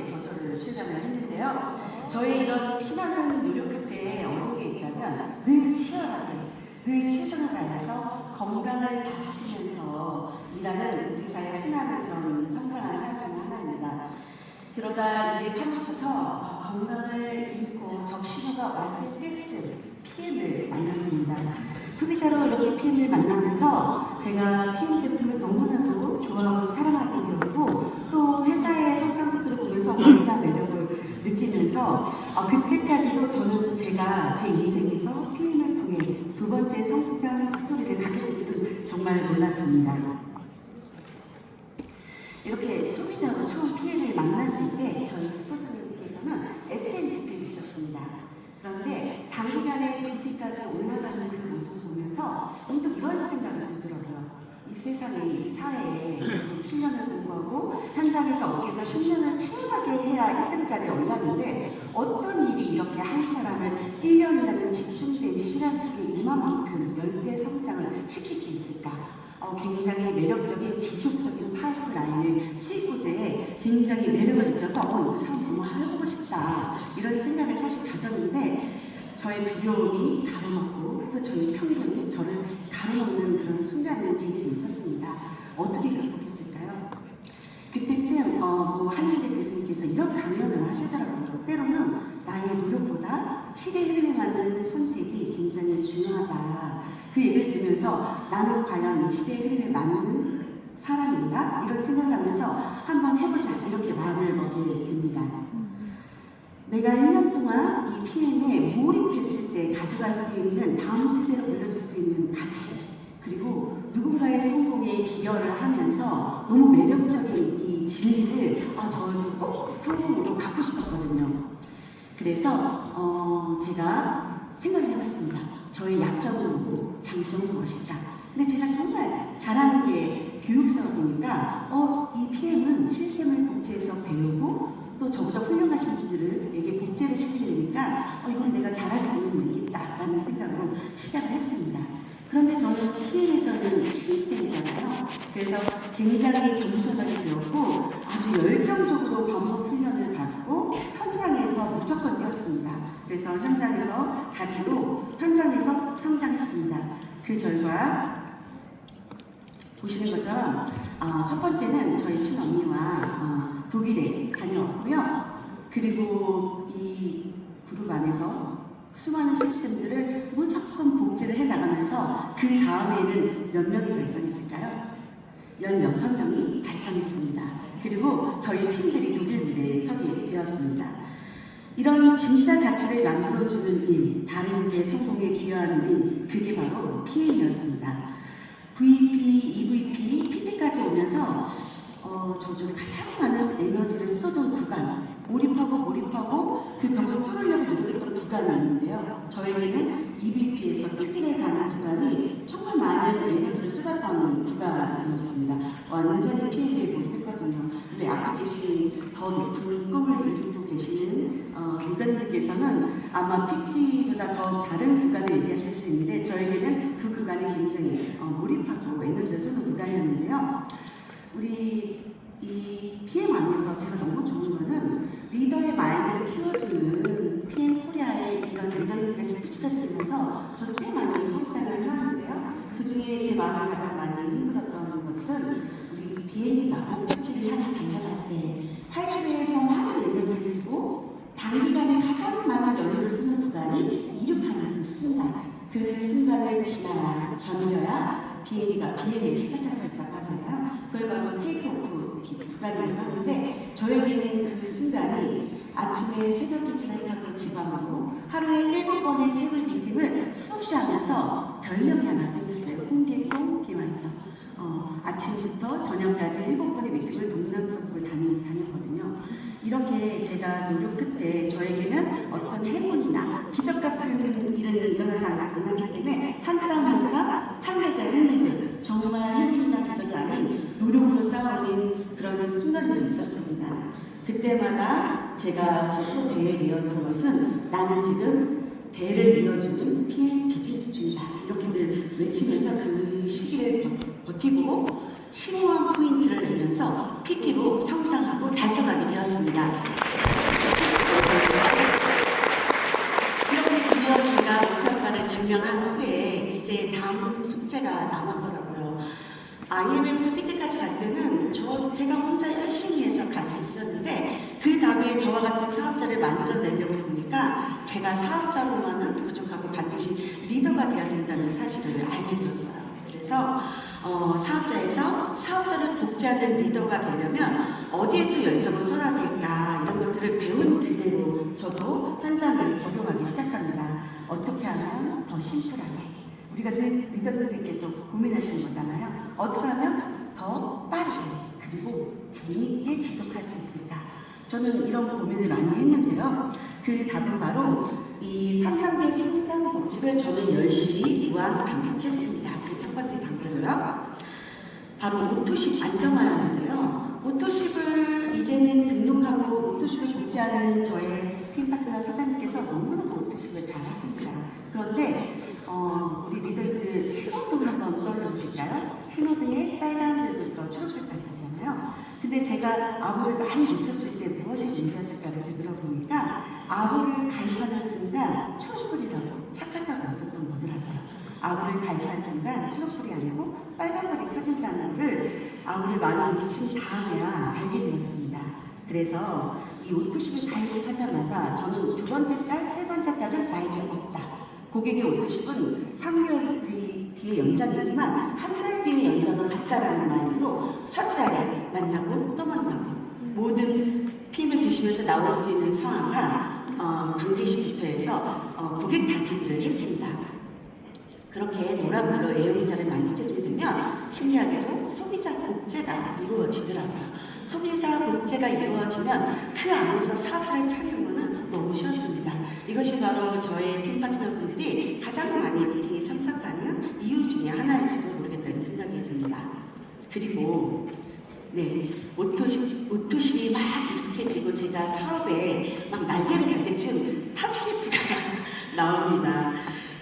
58권의 저서를 출간을 했는데요. 저의 이런 피나는 노력 끝에 얻은 게 있다면 늘 치열하게, 늘 최선을 다해서 건강을 바치면서 일하는 우리 사회의 흔한 그런 성장한 삶중 하나입니다. 그러다 일에 파묻혀서 건강을 잃고 적신호가 왔을 때쯤 PM을 만났습니다. 소비자로 이렇게 PM을 만나면서 제가 PM 제품을 너무나도 좋아하고 사랑하게 되었고 또 회사의 느끼면서 어, 그때까지도 저는 제가 제 인생에서 PM을 통해 두 번째 성장 스토리를 갖게 될 줄은 정말 몰랐습니다. 이렇게 소비자로 처음 피해를 만났을 때 저희 스포츠님께서는 SNGP이셨습니다. 그런데 단기간에 부피까지 올라가는 그 모습을 보면서 문득 이런 생각이 들더라고요. 이 세상에, 이 사회에 7년을 공부하고 현장에서 업계에서 10년을 치열하게 해야 1등자리에 올랐는데 어떤 일이 이렇게 한 사람을 1년이라는 집중된 시간 속에 이만큼 10배 성장을 시킬 수 있을까? 어, 굉장히 매력적인 지속적인 파이프라인의 수익 구제에 굉장히 매력을 느껴서 어, 이 사람 너무 해보고 싶다 이런 생각을 사실 가졌는데 저의 두려움이 가로막고 또 저희 편견이 저를 가로막는 그런 순간이 제게 있었습니다. 어떻게 극복했을까요? 그때쯤 어, 뭐 한일대 교수님께서 이런 강연을 하시더라고요. 때로는 나의 노력보다 시대의 흐름에 맞는 선택이 굉장히 중요하다. 그 얘기를 들으면서 나는 과연 이 시대의 흐름에 맞는 사람인가? 이런 생각을 하면서 한번 해보자. 이렇게 마음을 먹게 됩니다. 내가 1년 동안 이 PM에 몰입했을 때 가져갈 수 있는 다음 세대로 물려줄 수 있는 가치 그리고 누군가의 성공에 기여를 하면서 너무 매력적인 이 진리를 아, 저는 꼭 성공으로 갖고 싶었거든요. 그래서 어, 제가 생각을 해봤습니다. 저의 약점은 뭐고 장점은 무엇일까? 근데 제가 정말 잘하는 게 교육사업이니까 어, 이 PM은 시스템을 복제해서 배우고 또 저보다 훌륭하신 분들에게 복제를 시키니까 어, 이건 내가 잘할 수 있는 일이겠다라는 생각으로 시작을 했습니다. 그런데 저는 PM에서는 신입생이잖아요. 그래서 굉장히 겸손하게 되었고 아주 열정적으로 반복 훈련을 받고 현장에서 무조건 뛰었습니다. 그래서 현장에서 다지고 현장에서 성장했습니다. 그 결과 보시는 것처럼 어, 첫 번째는 저희 친언니와 어, 독일에 다녀왔고요. 그리고 이 그룹 안에서 수많은 시스템들을 무조건 복제를 해 나가면서 그 다음에는 몇 명이 달성했을까요? 16명이 달성했습니다. 그리고 저희 팀들이 독일 무대에 서게 되었습니다. 이런 진짜 가치를 만들어주는 일, 다른 이의 성공에 기여하는 일, 그게 바로 PM이었습니다. VP, EVP, PT까지 오면서 어, 저중 가장 많은 에너지를 쏟은 구간, 몰입하고 몰입하고 그 벽을 뚫으려고 구간이 있는데요. 저에게는 EVP에서 PT에 가는 구간이 정말 많은 에너지를 쏟았던 구간이었습니다. 완전히 PM에 몰입했거든요. 우리 앞에 계신 더 높은 꿈을 이루고 계시는 어, 리더님께서는 아마 PT보다 더 다른 구간을 얘기하실 수 있는데 저에게는 그 구간이 굉장히 어, 몰입하고 에너지를 쏟는 구간이었는데요. 우리 이 PM 안에서 제가 너무 좋은 거는 리더의 마인드를 키워주는 PM 코리아의 이런 리더님들의 스피치까지면서 저도 꽤 많이 성장을 하는데요. 그 중에 제 마음을 가장 많이 힘들었던 것은 우리 비행기가 목적지를 향해 달려갈 때 활주로에서 많은 에너지를 쓰고 단기간에 가장 많은 연료를 쓰는 구간이 이륙하는 그 순간 그 순간을 지나야 견뎌야 비행기가 비행을 시작할 수 있다고 하잖아요. 그걸 바로 테이크오프 구간이라고 하는데 저에게는 그 순간이 아침에 새벽 기차를 타고 지방으로 하루에 미팅을 수없이 하면서 별명이 하나 생겼어요. 홍길동 기완성. 어, 아침부터 저녁까지 일곱 번의 미팅을 동남서북을 다니면서 다녔거든요. 이렇게 제가 노력 끝에 저에게는 어떤 해문이나 기적 같은 일은 일어나지 않았기 때문에 한땀한 땀, 한 해가 1레드 정말 해문이나 기적이 아닌 노력으로 쌓아올린 그런 순간 10년도 있었습니다. 그때마다 제가 스스로 배에 이었던 것은 나는 지금 배를 이어주는 PM 비즈니스 중이다. 이렇게 늘 외치면서 그 시기를 버- 버티고 심오한 포인트를 내면서 PT로 성장하고 달성하게 되었습니다. 이렇게 기여주가 무상과를 증명한 후에 이제 다음 숙제가 남았더라고요. IMM에서 PT까지 갈 때는 저 제가 혼자 열심히 해서 갈 수 있었는데 그 다음에 저와 같은 사업자를 만들어내려고 제가 사업자로만은 부족하고 반드시 리더가 되어야 된다는 사실을 알게 됐어요. 그래서 어, 사업자에서 사업자를 복제하는 리더가 되려면 어디에 또 열정을 쏟아야 될까 이런 것들을 배운 그대로 저도 현장을 적용하기 시작합니다. 어떻게 하면 더 심플하게 우리가 늘 리더들께서 고민하시는 거잖아요. 어떻게 하면 더 빠르게 그리고 재미있게 지속할 수 있을까? 저는 이런 고민을 많이 했는데요. 그 답은 바로 이 3단계 성장 법칙을 저는 열심히 무한 반복했습니다. 그 첫 번째 단계로요. 바로 오토십 안정화였는데요. 오토십을 이제는 등록하고 오토십을 복제하는 저의 팀 파트너 사장님께서 너무너무 오토십을 잘 하십니다. 그런데 어, 우리 리더들 신호등을 한번 떠올려보실까요? 신호등에 빨간 불부터 초록불까지 하잖아요. 근데 제가 아부를 많이 놓쳤을 때 무엇이 문제였을까를 되돌아보니까 아부를 가입하는 순간 초록불이라고 착각하고 있었던 거더라고요. 아부를 가입한 순간 초록불이 아니고 빨간불이 켜진다는 걸 아부를 많이 놓친 다음에야 알게 되었습니다. 그래서 이 오토십을 가입하자마자 저는 두 번째 달, 세 번째 달은 나이가. 고객의 오토십은 3개월 뒤에 연장이지만 한 달 뒤에 연장은 같다라는 말로 첫 달에 만나고 또 만나고 모든 피임을 드시면서 나올 수 있는 상황과 어, 관계식부터 해서 어, 고객 타진을 했습니다. 그렇게 노란불로 애용자를 만들게 되면 신기하게도 소비자 복제가 이루어지더라고요. 소비자 복제가 이루어지면 그 안에서 사업자를 찾는 것은 너무 쉬웠습니다. 이것이 바로 저의 팀 파트너 분들이 가장 많이 미팅에 참석하는 이유 중에 하나일지도 모르겠다는 생각이 듭니다. 그리고 네, 오토십, 오토십이 막 익숙해지고 제가 사업에 막 날개를 달 때쯤 탑셰프가 나옵니다.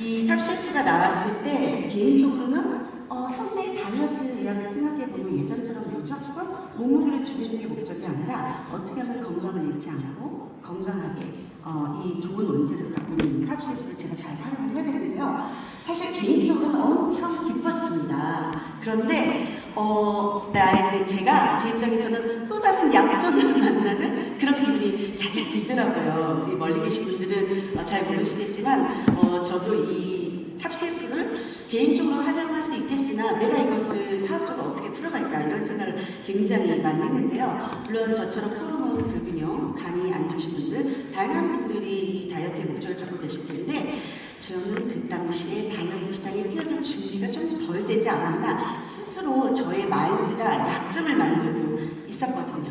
이 탑셰프가 나왔을 때 개인적으로는 어, 현대 다이어트 이야기를 생각해보면 예전처럼 무조건 몸무게를 줄이는 게 목적이 아니라 어떻게 하면 건강을 잃지 않고 건강하게 어, 이 좋은 원재를 갖고 있는 탑셰프를 제가 잘 활용을 해야 되는데요. 사실 개인적으로는 엄청 기뻤습니다. 그런데 어, 나의 제가 제 입장에서는 또 다른 약점을 만나는 그런 기분이 살짝 들더라고요. 이 멀리 계신 분들은 어, 잘 모르시겠지만 어, 저도 이 탑셰프를 개인적으로 활용할 수 있겠으나 내가 이것을 사업적으로 어떻게 풀어갈까 이런 생각을 굉장히 많이 했는데요. 물론 저처럼 불균형, 간이 안 좋으신 분들, 다양한 분들이 이 다이어트의 목적을 갖고 계실 텐데 저는 그 당시에 다이어트 시장에 뛰어들 준비가 좀 덜 되지 않았나 스스로 저의 마인드가 약점을 만들고 있었거든요.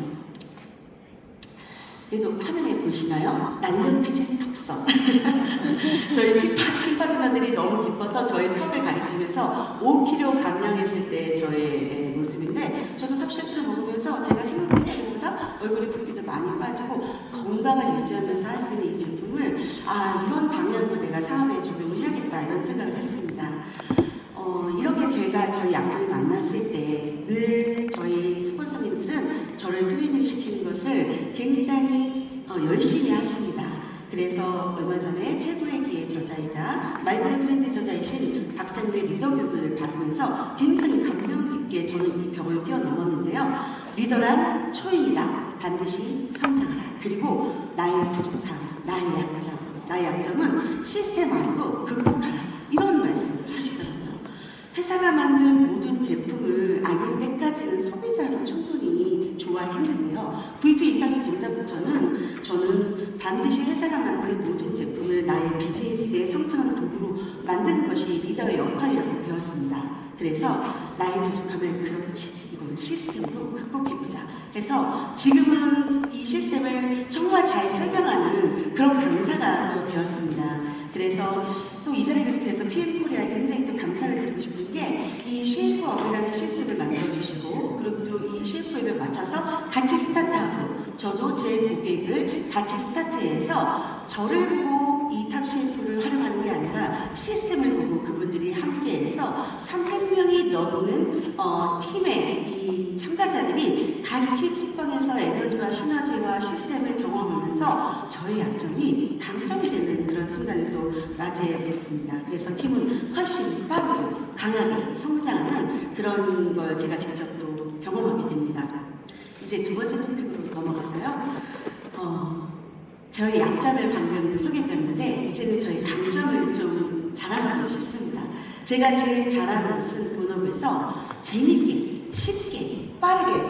그래도 화면에 보시나요? 난년패진 턱선. 저희 팀, 파- 팀 파 트너들이 너무 기뻐서 저의 턱을 가르치면서 5kg 감량했을 때 저의 모습인데 저도 탑셰프를 먹으면서 제가 생각했던 것보다 얼굴에 붓기도 많이 빠지고 건강을 유지하면서 할 수 있는 이 제품을 아 이런 방향으로 내가 사업에 적용을 해야겠다 이런 생각을 했습니다. 어, 이렇게 저희가 저희 양쪽을 만났을 때 늘 저희 스폰서님들은 저를 트레이닝 시키는 것을 굉장히 어, 열심히 하십니다. 그래서 얼마 전에 최고의 기회 저자이자 마이크로 트렌드 저자이신 박사님의 리더 교육을 받으면서 굉장히 감명 깊게 저는 이 벽을 뛰어넘었는데요. 리더란 초입니다. 반드시 성장하라. 그리고 나의 부족함, 나의 약점, 나의 약점은 시스템 안으로 극복하라. 이런 말씀을 하시더라고요. 회사가 만든 모든 제품을 아예 때까지는 소비자로 충분히 좋아했는데요. VP 이상이 된다부터는 저는 반드시 회사가 만든 모든 제품을 나의 비즈니스의 성장하는 도구로 만드는 것이 리더의 역할이라고 배웠습니다. 그래서 나의 부족함을 그렇지 이걸 시스템으로 극복해보자. 해서 지금은 이 시스템을 정말 잘 설명하는 그런 강사가 되었습니다. 그래서 또이 자리를 통해서 PM 코리아에 굉장히 또 감사를 드리고 싶은 게이 CF 업이라는 시스템을 만들어주시고 그리고 또이 CF에 맞춰서 같이 스타트하고 저도 제 고객을 같이 스타트해서 저를 보고 이 탑CF를 활용하는 게 아니라 시스템을 보고 그분들이 함께해서 300명이 넘는 어, 팀의 이 참가자들이 같이 틱방에서 에너지와 시너지와 시스템을 경험하면서 저의 약점이 강점이 되는 그런 순간을 또 맞이했습니다. 그래서 팀은 훨씬 빠르고 강하게 성장하는 그런 걸 제가 직접 또 경험하게 됩니다. 이제 두 번째 토픽으로 넘어가서요. 어, 저희 약점을 방금 소개했는데 이제는 저희 강점을 좀 자랑하고 싶습니다. 제가 제일 잘하는 것은 본업에서 재밌게, 쉽게, 빠르게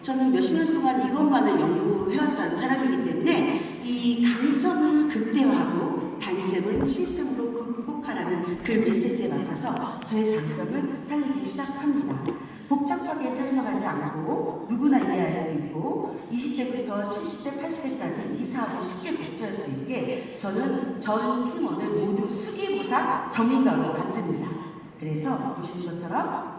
저는 몇십 년 동안 이것만을 연구해왔던 사람이기 때문에 이 강점을 극대화하고 단점은 시스템으로 극복하라는 그 메시지에 맞춰서 저의 장점을 살리기 시작합니다. 복잡하게 설명하지 않고 누구나 이해할 수 있고 20대부터 70대, 80대까지 이 사업을 쉽게 복제할 수 있게 저는 전 팀원을 모두 수기부사 전문가로 만듭니다. 그래서 보시는 것처럼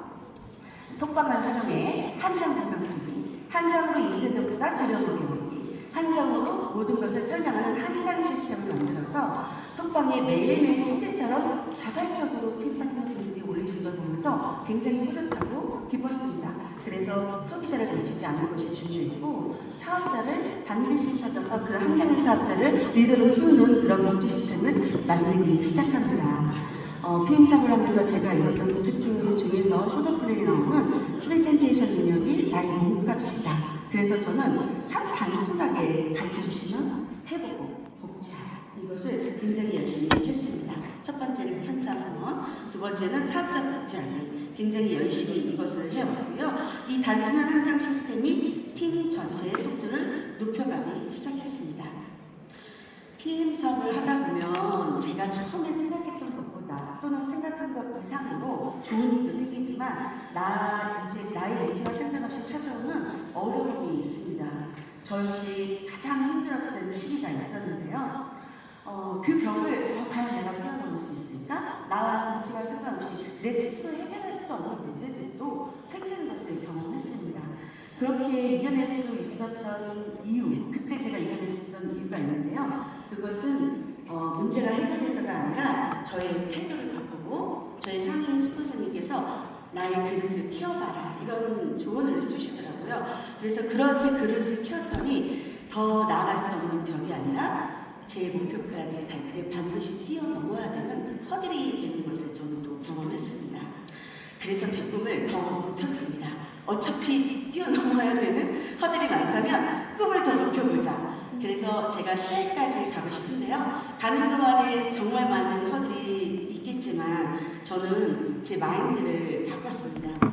톡방을 활용해 한장 보상하기, 한 장으로 인터넷보다 저렴하게 하기, 한 장으로 모든 것을 설명하는 한장 시스템을 만들어서 톡방에 매일매일 실제처럼 자발적으로 팀 파트너들이 올리신 걸 보면서 굉장히 뿌듯하고 기뻤습니다. 그래서 소비자를 놓치지 않는 것이 중요했고 사업자를 반드시 찾아서 그 한 명의 사업자를 리더로 키우는 그런 복지 시스템을 만들기 시작합니다. 어, PM사를 하면서 제가 읽었던 스킬 중에서 쇼더플레이 나오는 프레젠테이션 능력이 나의 몸값이다. 그래서 저는 참 단순하게 가르쳐주시면 해보고. 이것을 굉장히 열심히 했습니다. 첫 번째는 현장 응원, 두 번째는 사업자 복제하기. 굉장히 열심히 이것을 해왔고요. 이 단순한 한장 시스템이 팀 전체의 속도를 높여가기 시작했습니다. PM 사업을 하다 보면 제가 처음에 생각했던 것보다 또는 생각한 것 이상으로 좋은 일도 생기지만 나 이제 나의 의지와 상관없이 찾아오는 어려움이 있습니다. 저 역시 가장 힘들었던 시기가 있었는데요. 어, 그 벽을 어, 과연 내가 뛰어넘을 수 있을까? 나와 의지와 상관없이 내 스스로 해결할 수 없는 문제들도 생기는 것을 경험했습니다. 그렇게 이겨낼 수 있었던 이유, 그때 제가 이겨낼 수 있었던 이유가 있는데요. 그것은 어, 문제가 해결돼서가 아니라 저의 태도를 바꾸고 저희 상인 스폰서님께서 나의 그릇을 키워봐라 이런 조언을 해주시더라고요. 그래서 그렇게 그릇을 키웠더니 더 나아갈 수 없는 벽이 아니라 제 목표까지 갈 때 반드시 뛰어넘어야 되는 허들이 되는 것을 또 경험했습니다. 그래서 제 꿈을 더 높였습니다. 어차피 뛰어넘어야 되는 허들이 많다면 꿈을 더 높여보자. 그래서 제가 시애까지 가고 싶은데요. 가는 동안에 정말 많은 허들이 있겠지만 저는 제 마인드를 바꿨습니다.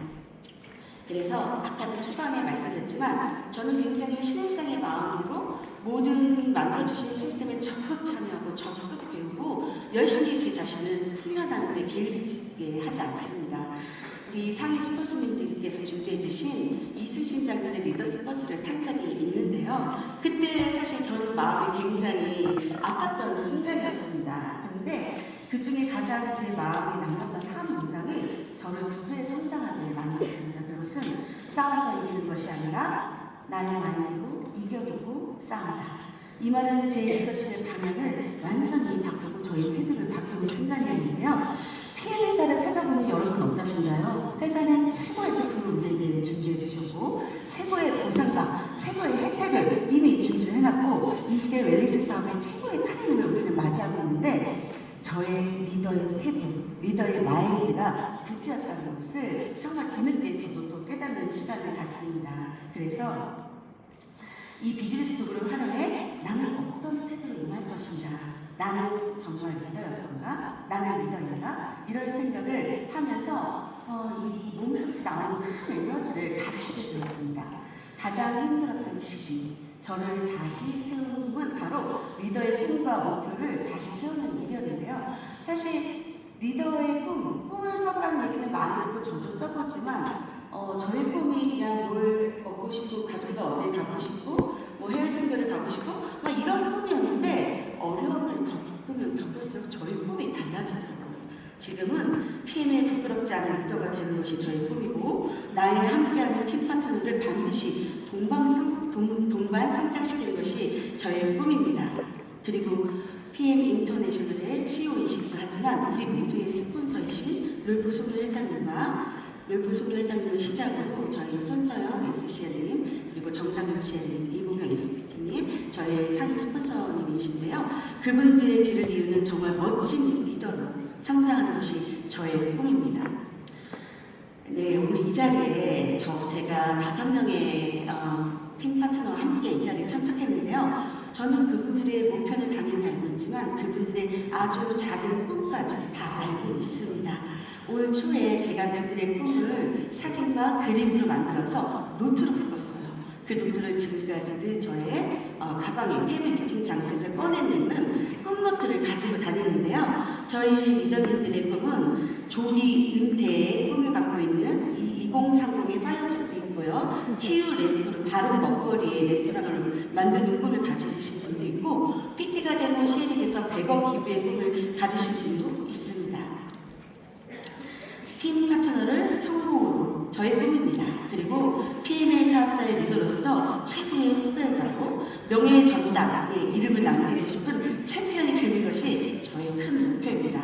그래서 아까도 초반에 말씀드렸지만 저는 굉장히 신흥성의 마음으로 모든 만들어주신 시스템에 적극 참여하고 적극 배우고 열심히 제 자신을 훈련하는 데 게으르게 하지 않습니다. 우리 상위 스포츠민들께서 준비해 주신 이순신 장군의 리더십 버스를 탄 적이 있는데요. 그때 사실 저는 마음이 굉장히 아팠던 순간이었습니다. 근데 그 중에 가장 제 마음이 남았던 한 문장이 저를 두배 성장하게 만들었습니다. 그것은 싸워서 이기는 것이 아니라 나의 마인드 로 이겨두고 싸운다. 이 말은 제 리더십의 방향을 완전히 바꾸고 저희 태도를 바꾸는 순간이었는데요. 피해 회사를 보면 여러분 어떠신가요? 회사는 최고의 제품을 우리에게 준비해 주셨고 최고의 보상과 최고의 혜택을 이미 준비를 해놨고 이 시대 웰리스 사업의 최고의 타이밍을 우리는 맞이하고 있는데 저의 리더의 태도, 리더의 마인드가 부지였다는 것을 정말 뒤늦게 저도 또 깨닫는 시간을 갖습니다. 그래서 이 비즈니스 도구를 활용해 나는 어떤 태도로 임할 것인가 나는 정말 리더였던가 나는 리더인가 이런 생각을 하면서 어, 이 몸속에서 나오는 큰 에너지를 다치게 되었습니다. 가장 힘들었던 시기 저를 다시 세우는 꿈은 바로 리더의 꿈과 목표를 다시 세우는 일이었는데요. 사실 리더의 꿈, 꿈을 써보라는 얘기는 많이 듣고 저도 써보지만 어, 저의 꿈이 그냥 뭘 얻고 싶고 가족도 어디 가고 싶고 뭐 해외 생활을 가고 싶고 막 이런 꿈이었는데 어려움을 겪으면 겪을수록 저희 꿈이 달라지더라고요. 지금은 PM에 부끄럽지 않은 리더가 되는 것이 저희 꿈이고 나의 함께하는 팀 파트너를 반드시 동방, 동, 동반 상장시키는 것이 저의 꿈입니다. 그리고 PM 인터내셔널의 CEO이시기도 하지만 우리 모두의 스폰서이신 소글 회장님과 르브 소글 회장님을 시작으로 저희 손서영 SCL님 그리고 정상엽 CL님 이봉경 SPT님 저희 상위 스폰서님이신데요. 그분들의 뒤를 이루는 정말 멋진 리더로 성장하는 것이 저의 꿈입니다. 네, 오늘 이 자리에 저 제가 다섯 명의 어, 팀 파트너와 함께 이 자리에 참석했는데요. 저는 그분들의 목표는 당연히 알고 있지만 그분들의 아주 작은 꿈까지 다 알고 있습니다. 올 초에 제가 그들의 꿈을 사진과 그림으로 만들어서 노트로 묶었어요. 그 노트를 지금까지 늘 저의 어, 가방에 테이블 미팅 장소에서 꺼내놓는 꿈노트를 가지고 다니는데요. 저희 리더님들의 꿈은 조기 은퇴의 꿈을 갖고 있는 이 2030의 파이어족도 있고요. 치유 레스토랑, 바로 먹거리의 레스토랑을 만드는 꿈을 가지신 분도 있고, PT가 되는 시행에서 100억 기부의 꿈을 가지신 분도 저의 꿈입니다. 그리고 PMA 사업자의 리더로서 최고의 후배자고 명예의 전당에 이름을 남기고 싶은 챔피언이 되는 것이 저의 큰 목표입니다.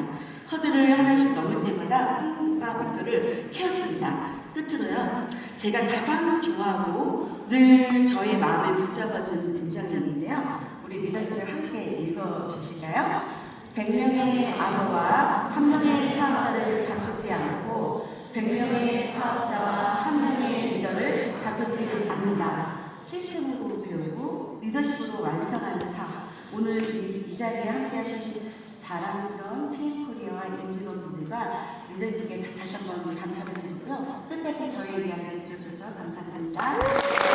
허들을 하나씩 넘을 때마다 꿈과 목표를 키웠습니다. 끝으로요, 제가 가장 좋아하고 늘 저의 마음을 붙잡아주는 문장인데요. 우리 리더들을 함께 읽어주실까요? 100명의 암호와 한 명의 사업자를 바꾸지 않고 100명의 사업자와 한 명의 리더를 다그지 않는다. 실시간으로 배우고 리더십으로 완성하는 사. 오늘 이, 이 자리에 함께 하신 자랑스러운 피코리아와 임직원분들과 리더님께 다시 한번 감사를 드리고요. 끝까지 저희에 대한 들어주셔서 감사합니다.